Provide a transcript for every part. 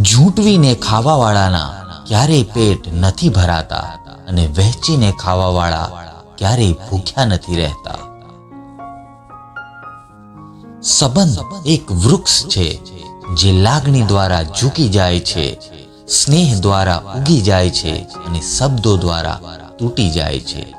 ઝૂંટવીને ખાવાવાળાના ક્યારેય પેટ નથી ભરાતા અને વહેંચીને ખાવાવાળા ક્યારેય ભૂખ્યા નથી રહેતા. સંબંધ એક વૃક્ષ છે જે લાગણી દ્વારા ઝૂકી જાય છે, સ્નેહ દ્વારા ઉગી જાય છે અને શબ્દો દ્વારા તૂટી જાય છે.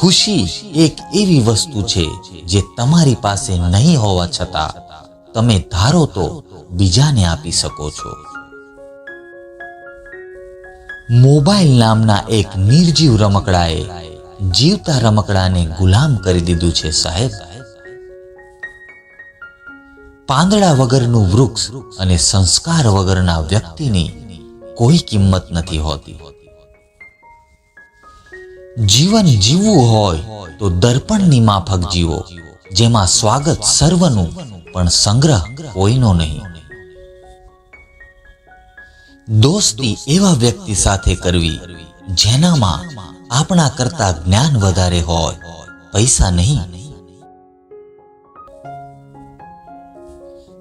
ખુશી એક એવી વસ્તુ છે જે તમારી પાસે નહીં હોવા છતાં તમે ધારો તો બીજાને આપી શકો છો. મોબાઈલ નામના એક નિર્જીવ રમકડાએ જીવતા રમકડાને ગુલામ કરી દીધું છે સાહેબ. પાંદડા વગરનું વૃક્ષ અને સંસ્કાર વગરના વ્યક્તિની કોઈ કિંમત નથી હોતી. જીવન જીવવું હોય તો દર્પણની માફક જીવો, જેમાં સ્વાગત સર્વનું પણ સંગ્રહ કોઈનો નહીં. દોસ્તી એવા વ્યક્તિ સાથે કરવી જેનામાં આપણા કરતા જ્ઞાન વધારે હોય, પૈસા નહીં.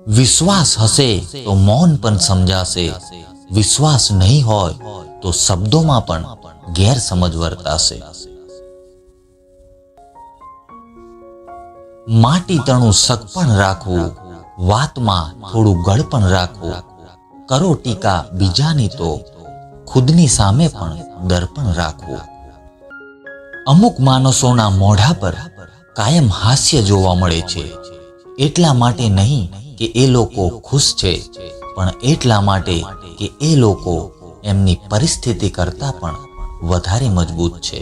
વિશ્વાસ હશે તો મૌન પણ સમજાશે. વિશ્વાસ નહીં હોય તો શબ્દોમાં પણ ગેરસમજ વર્તાશે. માટી તણું સગપણ રાખવું, વાતમાં થોડું ગળપણ રાખવું. કરો ટીકા બીજાની તો ખુદની સામે પણ દર્પણ રાખવું. અમુક માણસોના મોઢા પર કાયમ હાસ્ય જોવા મળે છે. એટલા માટે નહીં કે એ લોકો ખુશ છે, પણ એટલા માટે કે એ લોકો એમની પરિસ્થિતિ કરતા પણ વધારે મજબૂત છે.